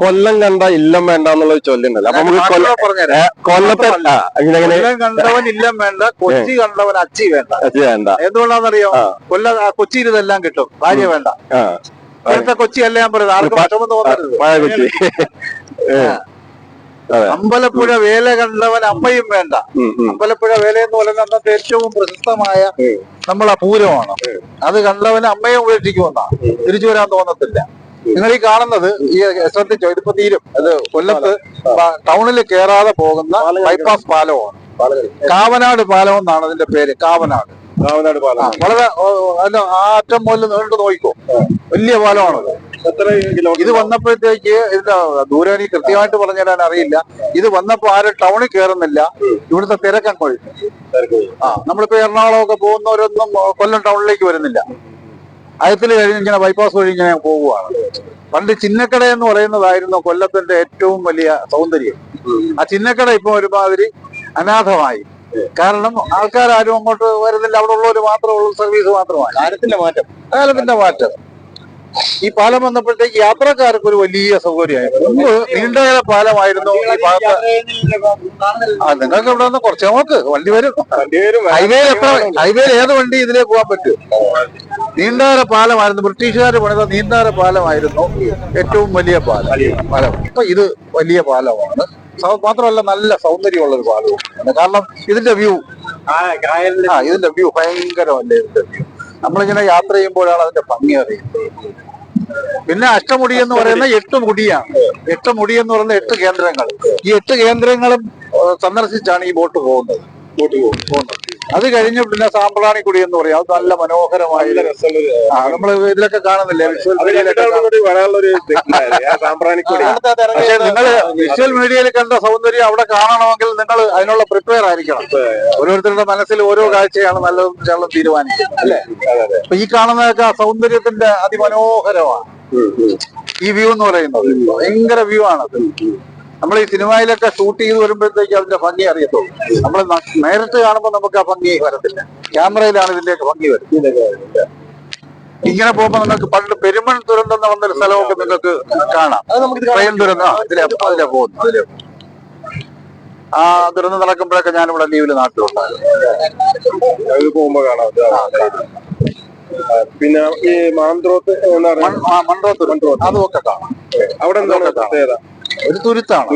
കൊല്ലം കണ്ട ഇല്ലം വേണ്ട എന്നുള്ള ചൊല്ലുണ്ടല്ലോ. അപ്പൊ നമുക്ക് കൊല്ല- കൊല്ലത്തെ കൊല്ലം കണ്ടവൻ ഇല്ലം വേണ്ട കൊച്ചി കണ്ടവൻ അച്ചി വേണ്ട. അച്ചി വേണ്ട. എന്തുകൊണ്ടാണെന്നറിയോ. കൊല്ല കൊച്ചിയിൽ ഇതെല്ലാം കിട്ടും. ഭാര്യ വേണ്ട. നേരത്തെ കൊച്ചി അല്ല ഞാൻ പറയുന്നത് ആർക്കും പറ്റുമെന്ന് വിഷമം തോന്നരുത്. അമ്പലപ്പുഴ വേല കണ്ടവൻ അമ്മയും വേണ്ട. അമ്പലപ്പുഴ വേല എന്ന് പറയുന്നത് അന്നത്തെ ഏറ്റവും പ്രശസ്തമായ. നമ്മളെ പൂരമാണ്. അത് കണ്ടവന് അമ്മയെ ഉപേക്ഷിക്കുമെന്നാ. തിരിച്ചു വരാൻ തോന്നത്തില്ല. നിങ്ങൾ ഈ കാണുന്നത് ഈ ശ്രദ്ധിച്ചോ ഇതിപ്പോ തീരും. അത് കൊല്ലത്ത് ടൗണിൽ കയറാതെ പോകുന്ന ബൈപ്പാസ് പാലമാണ്. കാവനാട് പാലം എന്നാണ് അതിന്റെ പേര് കാവനാട്. കാവനാട് പാലം. വളരെ അല്ല ആ അറ്റം മുതൽ നീണ്ടു നോക്കിക്കോ. വലിയ പാലമാണത്. ഇത് വന്നപ്പോഴത്തേക്ക് ഇതിന്റെ ദൂരം എനിക്ക് കൃത്യമായിട്ട് പറഞ്ഞു തരാൻ അറിയില്ല. ഇത് വന്നപ്പോ ആരും ടൗണിൽ കയറുന്നില്ല ഇവിടുത്തെ തിരക്കൻ കൊഴിഞ്ഞു ആ നമ്മളിപ്പോ എറണാകുളം ഒക്കെ പോകുന്നവരൊന്നും കൊല്ലം ടൗണിലേക്ക് വരുന്നില്ല. അയത്തിൽ കഴിഞ്ഞ് ഇങ്ങനെ ബൈപ്പാസ് വഴി ഇങ്ങനെ പോവുകയാണ്. പണ്ട് ചിന്നക്കട എന്ന് പറയുന്നതായിരുന്നു കൊല്ലത്തിന്റെ ഏറ്റവും വലിയ സൗന്ദര്യം. ആ ചിന്നക്കട ഇപ്പൊ ഒരുമാതിരി അനാഥമായി. കാരണം ആൾക്കാരും അങ്ങോട്ട് വരുന്നില്ല. അവിടെ ഉള്ളവര് മാത്രമേ ഉള്ളൂ സർവീസ് മാത്രമാണ്. കാലത്തിന്റെ മാറ്റം. കാലത്തിന്റെ മാറ്റം. ഈ പാലം വന്നപ്പോഴത്തേക്ക് യാത്രക്കാർക്ക് ഒരു വലിയ സൗകര്യമായി. മുമ്പ് നീണ്ടകര പാലമായിരുന്നു ഈ ഭാഗത്ത്. ആ നിങ്ങൾക്ക് ഇവിടെ നിന്ന് കുറച്ച് നോക്ക് വണ്ടി വരും. ഹൈവേയിൽ എത്ര ഹൈവേയിൽ ഏത് വണ്ടി ഇതിലേ പോകാൻ പറ്റും? നീണ്ടകര പാലമായിരുന്നു. ബ്രിട്ടീഷുകാർ പണിത നീണ്ടകര പാലമായിരുന്നു ഏറ്റവും വലിയ പാലം. പാലം. അപ്പൊ ഇത് വലിയ പാലമാണ്. മാത്രമല്ല നല്ല സൗന്ദര്യമുള്ള ഒരു പാലവും കാരണം ഇതിന്റെ വ്യൂ. ആ ഇതിന്റെ വ്യൂ ഭയങ്കരമല്ലേ ഇതിന്റെ വ്യൂ. നമ്മളിങ്ങനെ യാത്ര ചെയ്യുമ്പോഴാണ് അതിന്റെ ഭംഗി അറിയുന്നത്. പിന്നെ അഷ്ടമുടി. എന്ന് പറയുന്ന എട്ട് മുടിയാണ്. എട്ട് മുടി എന്ന് പറയുന്ന എട്ട് കേന്ദ്രങ്ങൾ. ഈ എട്ട് കേന്ദ്രങ്ങളും സന്ദർശിച്ചാണ് ഈ ബോട്ട് പോകുന്നത്. പോകുന്നത്. അത് കഴിഞ്ഞ് പിന്നെ സാമ്പ്രാണിക്കുടി എന്ന് പറയും. അത് നല്ല മനോഹരമായ ആ നമ്മൾ ഇതിലൊക്കെ കാണുന്നില്ലേ? വിഷ്വൽ പക്ഷേ നിങ്ങൾ വിഷ്വൽ മീഡിയയിൽ കണ്ട സൗന്ദര്യം അവിടെ കാണണമെങ്കിൽ നിങ്ങൾ അതിനുള്ള പ്രിപ്പയർ ആയിരിക്കണം. ഓരോരുത്തരുടെ മനസ്സിൽ ഓരോ കാഴ്ചയാണ് നല്ലതും ചേർന്ന് തീരുമാനിക്കുന്നത്. അല്ലേ? അപ്പൊ ഈ കാണുന്നതൊക്കെ ആ സൗന്ദര്യത്തിന്റെ അതിമനോഹരമാണ്. ഈ വ്യൂ എന്ന് പറയുന്നത്. ഭയങ്കര വ്യൂ ആണത്. നമ്മൾ ഈ സിനിമയിലൊക്കെ ഷൂട്ട് ചെയ്ത് വരുമ്പോഴത്തേക്ക് അതിന്റെ ഭംഗി അറിയത്തുള്ളൂ. നമ്മൾ നേരിട്ട് കാണുമ്പോൾ നമുക്ക് ആ ഭംഗി വരത്തില്ല. ക്യാമറയിലാണ് ഇതിന്റെയൊക്കെ ഭംഗി വരുന്നത്. ഇങ്ങനെ പോകുമ്പോൾ നിങ്ങൾക്ക് പണ്ട് പെരുമൺ ദുരന്തം എന്ന് പറഞ്ഞൊരു സ്ഥലമൊക്കെ നിങ്ങൾക്ക് കാണാം. ട്രെയിൻ ദുരന്തം. അതിലെ പോകുന്നു അതിലെ പോകുന്നു. ആ ദുരന്തം നടക്കുമ്പോഴൊക്കെ ഞാനിവിടെ ലീവിൽ നാട്ടിലുണ്ടായിരുന്നു പോകുമ്പോ കാണാം. പിന്നെ ഈ മാന്ത്രോത്ത് എന്ന് പറഞ്ഞ മൺ- ആ, മൺറോത്ത്. അതുമൊക്കെ കാണാം. അവിടെ എന്താ കാണാം. ഒരു തുരുത്താണ്.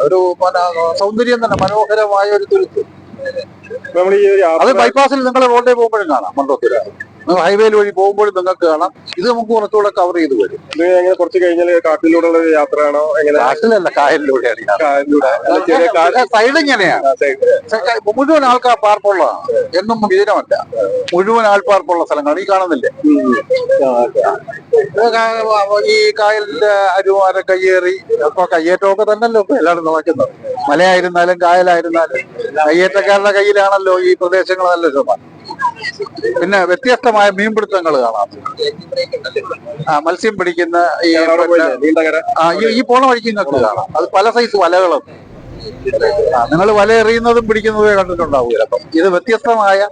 ഒരു പല സൗന്ദര്യം തന്നെ മനോഹരമായ ഒരു തുരുത്ത്. അത് ബൈപ്പാസിൽ നിങ്ങൾ റോഡിൽ പോകുമ്പോഴും കാണാം മണ്ടോത്തിൽ നിങ്ങൾ ഹൈവേയിൽ വഴി പോകുമ്പോഴും നിങ്ങൾക്ക് കാണാം. ഇത് നമുക്ക് കുറച്ചുകൂടെ കവർ ചെയ്ത് വരും ഇത് കുറച്ച് കഴിഞ്ഞാൽ കാട്ടിലൂടെയുള്ള ഒരു യാത്രയാണോ? എങ്ങനെ? കാട്ടിലല്ല കായലിലൂടെയാണ് ഈ യാത്ര. കാട്ടിലൂടെ അല്ല, ചെറിയ കാ- പക്ഷേ സൈഡ് ഇങ്ങനെയാണ് മുഴുവൻ ആൾക്കാർ പാർപ്പുള്ളതാണ്. എന്നും വിജനമല്ല മുഴുവൻ ആൾപ്പാർപ്പുള്ള സ്ഥലങ്ങളാണ് ഈ കാണുന്നില്ലേ? ഈ കായലിന്റെ അരുവാര കയ്യേറി അപ്പൊ കയ്യേറ്റമൊക്കെ തന്നെയല്ലോ ഇപ്പൊ എല്ലാവരും നോക്കുന്നത് മലയായിരുന്നാലും കായലായിരുന്നാലും കയ്യേറ്റക്കാരുടെ കയ്യിലാണല്ലോ ഈ പ്രദേശങ്ങളെല്ലാം ശതമാനം പിന്നെ വ്യത്യസ്തമായ മീൻപിടുത്തങ്ങൾ കാണാം. ആ മത്സ്യം പിടിക്കുന്ന ഈ ഈ- ഈ പോണ വഴിക്ക് നിങ്ങൾക്ക് കാണാം. അത് പല സൈസ് വലകളും. നിങ്ങൾ വല എറിയുന്നതും പിടിക്കുന്നതും കണ്ടിട്ടുണ്ടാവും ചിലപ്പം. ഇത് വ്യത്യസ്തമായ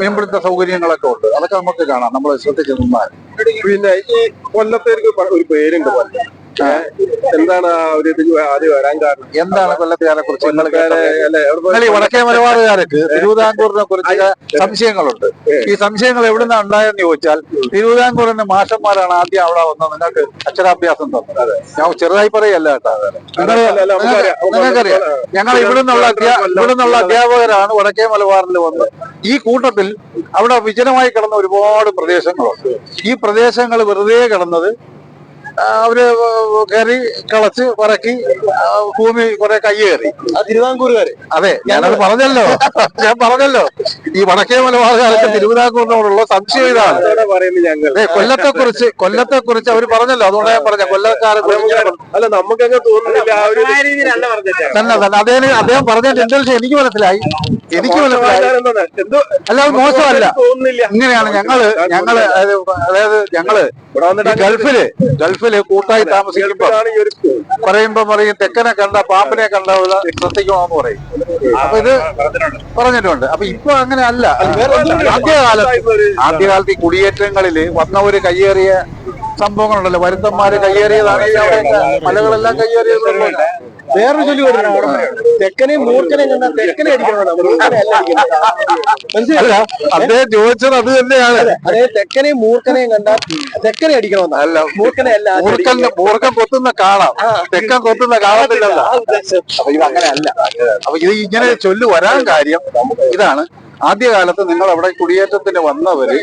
മീൻപിടുത്ത സൗകര്യങ്ങളൊക്കെ ഉണ്ട്. അതൊക്കെ നമുക്ക് കാണാം. നമ്മൾ ശ്രദ്ധിച്ചു നിന്നാൽ. പിന്നെ ഈ കൊല്ലത്തേക്ക് ഒരു പേരുണ്ട് കൊല്ലം. എന്താണ് ഒരു ഇത് ആദ്യം വരാൻ കാരണം? എന്താണ് കൊല്ലത്തുകാരെ കുറിച്ച് വടക്കേ മലബാറുകാർക്ക് തിരുവിതാംകൂറിനെ കുറിച്ച് സംശയങ്ങളുണ്ട്. ഈ സംശയങ്ങൾ എവിടെ നിന്നാണ് ഉണ്ടായെന്ന് ചോദിച്ചാൽ തിരുവിതാംകൂറിന്റെ മാഷന്മാരാണ് ആദ്യം അവിടെ വന്ന് നിങ്ങൾക്ക് അക്ഷരാഭ്യാസം തന്നത്. ഞാൻ ചെറുതായി പറയല്ല കേട്ടോ. നമുക്കറിയാം. നിങ്ങൾക്കറിയാം. ഞങ്ങൾ ഇവിടുന്നുള്ള അധ്യാ- ഇവിടുന്നുള്ള അധ്യാപകരാണ് വടക്കേ മലബാറിൽ വന്ന് ഈ കൂട്ടത്തിൽ അവിടെ വിജനമായി കിടന്ന ഒരുപാട് പ്രദേശങ്ങളുണ്ട്. ഈ പ്രദേശങ്ങൾ വെറുതെ കിടന്നത് അവർ കയറി കളച്ച് പറക്കി ആ, ഭൂമി കുറെ കയ്യേറി. തിരുവിതാംകൂറുകാര് അതെ ഞാനത് പറഞ്ഞല്ലോ. ഞാൻ പറഞ്ഞല്ലോ. ഈ വടക്കേ മലബാറുകാർക്ക് തിരുവിതാംകൂറിനോടുള്ള സംശയം ഇതാണ്. കൊല്ലത്തെ കുറിച്ച് കൊല്ലത്തെ കുറിച്ച് അവർ പറഞ്ഞല്ലോ. അതുകൊണ്ട് ഞാൻ പറഞ്ഞ കൊല്ലക്കാരെ കുറിച്ച് അല്ല നമുക്കങ്ങ് തോന്നുന്നില്ല തന്നെ തന്നെ. അദ്ദേഹം അദ്ദേഹം പറഞ്ഞ ഇന്റൻഷൻ എനിക്ക് മനസ്സിലായി. എനിക്ക് മനസ്സിലായി. അല്ല അത് മോശമല്ല. തോന്നുന്നില്ല. ഇങ്ങനെയാണ് ഞങ്ങൾ ഞങ്ങൾ അതായത് അതായത് ഞങ്ങൾ ഗൾഫിൽ വന്നിട്ട് ഗൾഫിൽ കൂട്ടായി താമസിക്കുമ്പോ പറയുമ്പോ പറയും തെക്കനെ കണ്ട പാമ്പിനെ കണ്ട ശ്രദ്ധിക്കണമെന്ന് പറയും. അപ്പൊ ഇത് പറഞ്ഞിട്ടുണ്ട്. അപ്പൊ ഇപ്പൊ അങ്ങനെ അല്ല. ആദ്യകാലത്ത് ആദ്യകാലത്ത് ഈ കുടിയേറ്റങ്ങളിൽ വന്നവര് കയ്യേറിയ സംഭവങ്ങളുണ്ടല്ലോ. വരുത്തന്മാര് കയ്യേറിയതാണ് മലകളെല്ലാം കയ്യേറിയത് വേറൊരു ചൊല്ലി തെക്കനെയും മൂർക്കനെയും കണ്ടാൽ തെക്കനെ അടിക്കണം മൂർഖനെ അല്ല അടിക്കുന്നത് മനസ്സിലായില്ല അല്ല അദ്ദേഹം ചോദിച്ചത് അത് തന്നെയാണ്. അതായത് തെക്കനെയും മൂർഖനെയും കണ്ടാൽ തെക്കനെ അടിക്കണമെന്നാണ് മൂർഖനെ അല്ല മൂർഖൻ കൊത്തുന്ന കാണാം. തെക്കൻ കൊത്തുന്ന കാണത്തില്ലല്ല. അപ്പൊ ഇത് അങ്ങനെയല്ല അപ്പൊ ഇത് ഇങ്ങനെ ചൊല്ലു വരാൻ കാര്യം ഇതാണ്. ആദ്യകാലത്ത് നിങ്ങൾ അവിടെ കുടിയേറ്റത്തിന് വന്നവര്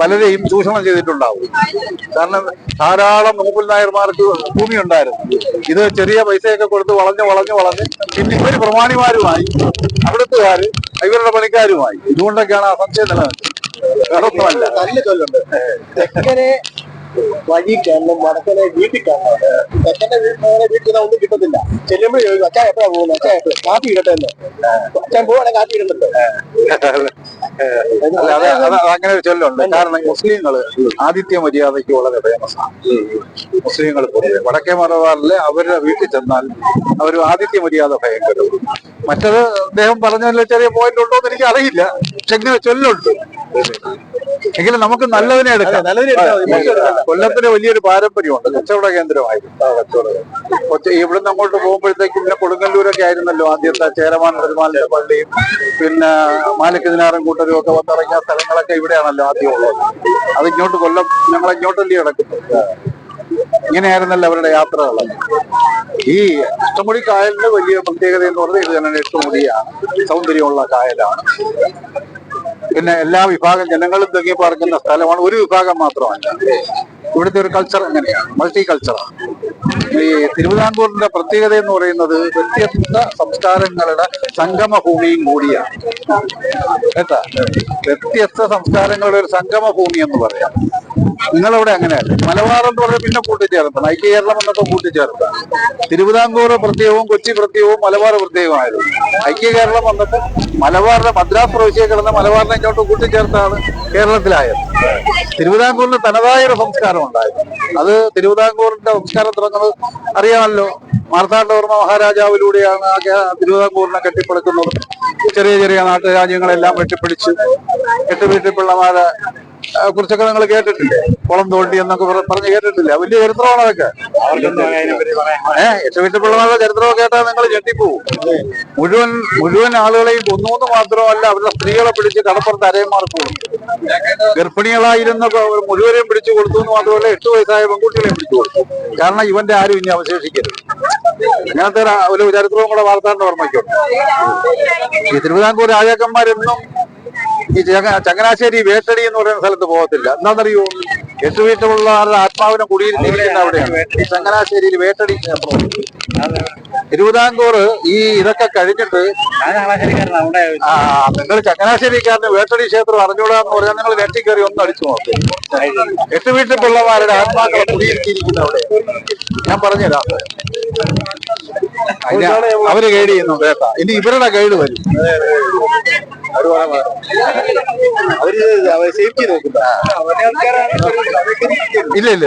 പലരെയും ചൂഷണം ചെയ്തിട്ടുണ്ടാവും. കാരണം ധാരാളം മൂപ്പിൽ നായർമാർക്ക് ഭൂമി ഉണ്ടായിരുന്നു ഇത് ചെറിയ പൈസയൊക്കെ കൊടുത്ത് വളഞ്ഞ് വളഞ്ഞ് വളഞ്ഞ് പിന്നെ ഇവർ പ്രമാണിമാരുമായി അവിടുത്തുകാര് ഇവരുടെ പണിക്കാരുമായി. ഇതുകൊണ്ടൊക്കെയാണ് ആ സംശയം നിലനിൽക്കുന്നത്. വഴി മടക്കനെ വീട്ടിൽ കാണണം. അച്ഛന്റെ വീട്ടിൽ വീട്ടിൽ നിന്ന് ഒന്നും കിട്ടത്തില്ല. ചെല്ലുമ്പോൾ ചോദിക്കും അച്ഛാ എപ്പോഴാ പോകുന്നത് അച്ഛാ എപ്പോഴും കാപ്പി ഇടട്ടെ എന്ന്. അച്ഛൻ പോവാണെങ്കിൽ കാപ്പി ഇടുന്നുണ്ട് അങ്ങനെ ഒരു ചൊല്ലുണ്ട്. കാരണം മുസ്ലിങ്ങൾ ആദിത്യ മര്യാദയ്ക്ക് വളരെ ഫേമസ് ആണ്. മുസ്ലിങ്ങൾ പൊതുവെ. വടക്കേ മലബാറിൽ അവരുടെ വീട്ടിൽ ചെന്നാൽ അവർ ആദിത്യ മര്യാദ ഭയങ്കരം. മറ്റത് അദ്ദേഹം പറഞ്ഞതിൽ ചെറിയ പോയിന്റ് ഉണ്ടോ എന്ന് എനിക്ക് അറിയില്ല പക്ഷെ ഇങ്ങനെ ചൊല്ലുണ്ട്. എങ്കിലും നമുക്ക് നല്ലതിനെ എടുക്കാം. കൊല്ലത്തിന് വലിയൊരു പാരമ്പര്യമുണ്ട്. കച്ചവട കേന്ദ്രമായിരുന്നു കൊച്ചി ഇവിടുന്ന് അങ്ങോട്ട് പോകുമ്പോഴത്തേക്കും പിന്നെ കൊടുങ്ങല്ലൂരൊക്കെ ആയിരുന്നല്ലോ ആദ്യത്തെ ചേരമാൻ പെരുമാളിന്റെ പള്ളിയും പിന്നെ മാലിക്കതിനാറും കൂട്ടരും ഒക്കെ വന്നിറങ്ങിയ സ്ഥലങ്ങളൊക്കെ ഇവിടെയാണല്ലോ ആദ്യം ഉള്ളത്. അത് ഇങ്ങോട്ട് കൊല്ലം ഞങ്ങൾ ഇങ്ങോട്ടല്ലേ കിടക്കുന്നത് ഇങ്ങനെയായിരുന്നല്ലോ അവരുടെ യാത്രകൾ ഈ ഇഷ്ടമുടി കായലിന്റെ വലിയ പ്രത്യേകത എന്ന് പറഞ്ഞാൽ ഇത് തന്നെ ഇഷ്ടമുടിയാണ്. സൗന്ദര്യമുള്ള കായലാണ്. പിന്നെ എല്ലാ വിഭാഗം ജനങ്ങളും തങ്ങി പാർക്കുന്ന സ്ഥലമാണ്. ഒരു വിഭാഗം മാത്രമല്ല. ഇവിടുത്തെ ഒരു കൾച്ചർ എങ്ങനെയാണ് മൾട്ടി കൾച്ചറാണ് ഈ തിരുവിതാംകൂറിന്റെ പ്രത്യേകത എന്ന് പറയുന്നത് വ്യത്യസ്ത സംസ്കാരങ്ങളുടെ സംഗമ ഭൂമിയും കൂടിയാണ്. കേട്ടാ? വ്യത്യസ്ത സംസ്കാരങ്ങളുടെ ഒരു സംഗമ ഭൂമി എന്ന് പറയാം. നിങ്ങളവിടെ അങ്ങനെയല്ല? മലബാർ എന്ന് പറഞ്ഞാൽ പിന്നെ കൂട്ടിച്ചേർത്താണ് ഐക്യ കേരളം എന്നൊക്കെ കൂട്ടിച്ചേർത്താണ് തിരുവിതാംകൂർ പ്രത്യേകവും കൊച്ചി പ്രത്യേകവും മലബാർ പ്രത്യേകമായിരുന്നു. ഐക്യ കേരളം വന്നിട്ട് മലബാറിന്റെ മദ്രാസ് പ്രവിശ്യ കിടന്ന മലബാറിനെ ഇങ്ങോട്ട് കൂട്ടിച്ചേർത്താണ് കേരളത്തിലായത്. തിരുവിതാംകൂറിന് തനതായ ഒരു സംസ്കാരം ഉണ്ടായിരുന്നു അത് തിരുവിതാംകൂറിന്റെ സംസ്കാരം തുടങ്ങുന്നത് അറിയാമല്ലോ. മാർത്താണ്ഡവർമ്മ മഹാരാജാവിലൂടെയാണ് ആ തിരുവിതാംകൂറിനെ കെട്ടിപ്പടുക്കുന്നത്. ചെറിയ ചെറിയ നാട്ടുരാജ്യങ്ങളെല്ലാം വെട്ടിപ്പിടിച്ച് എട്ട് കുറിച്ചൊക്കെ നിങ്ങൾ കേട്ടിട്ടില്ലേ? കുളം തോണ്ടി എന്നൊക്കെ പറ- പറഞ്ഞ് കേട്ടിട്ടില്ല? വലിയ ചരിത്രമാണ് അതൊക്കെ. ഏഹ് എട്ട് വീട്ടിൽ പിള്ളമാരുടെ ചരിത്രമൊക്കെ കേട്ടാൽ നിങ്ങൾ ഞെട്ടിപ്പോവും. മുഴുവൻ മുഴുവൻ ആളുകളെയും കൊന്നുകൊണ്ട് മാത്രമല്ല അവരുടെ സ്ത്രീകളെ പിടിച്ച് കടപ്പുറത്ത് അരയന്മാർക്ക് ഗർഭിണികളായിരുന്ന മുഴുവനെയും പിടിച്ചു കൊടുത്തു എന്ന് മാത്രമല്ല എട്ട് വയസ്സായ പെൺകുട്ടികളെയും പിടിച്ചു കൊടുത്തു. കാരണം ഇവന്റെ ആരും ഇനി അവശേഷിക്കരുത്. അങ്ങനത്തെ ഒരു- ഒരു ചരിത്രവും കൂടെ വാർത്താണ്ട് ഓർമ്മയ്ക്കുണ്ട്. ഈ തിരുവിതാംകൂർ രാജാക്കന്മാരെന്നും ഈ ചങ്ങ- ചങ്ങനാശ്ശേരി വേട്ടടി എന്ന് പറയുന്ന സ്ഥലത്ത് പോകത്തില്ല. എന്താണെന്നറിയോ? എട്ട് വീട്ടിലുള്ള ആത്മാവിനെ കുടിയിരുത്തിയിരിക്കുന്ന അവിടെയാണ്. ചങ്ങനാശ്ശേരിയിൽ വേട്ടടി തിരുവിതാംകൂർ ഈ ഇതൊക്കെ കഴിഞ്ഞിട്ട് ആ നിങ്ങൾ ചങ്ങനാശ്ശേരിക്കാരന് വേട്ടടി ക്ഷേത്രം അറിഞ്ഞൂടാ എന്ന് പറഞ്ഞാൽ നിങ്ങൾ വെട്ടി കയറി ഒന്ന് അടിച്ചു നോക്കി. എട്ട് വീട്ടിൽ പിള്ളമാരുടെ ആത്മാക്കളെ കുടിയിരുത്തിയിരിക്കുന്ന അവിടെ. ഞാൻ പറഞ്ഞുതരാം. അവർ ഗൈഡ് ചെയ്യുന്നു കേട്ടാ ഇനി ഇവരുടെ ഗൈഡ് വരും. അവർ സേഫ്റ്റി നോക്കുന്ന ഇല്ല ഇല്ല.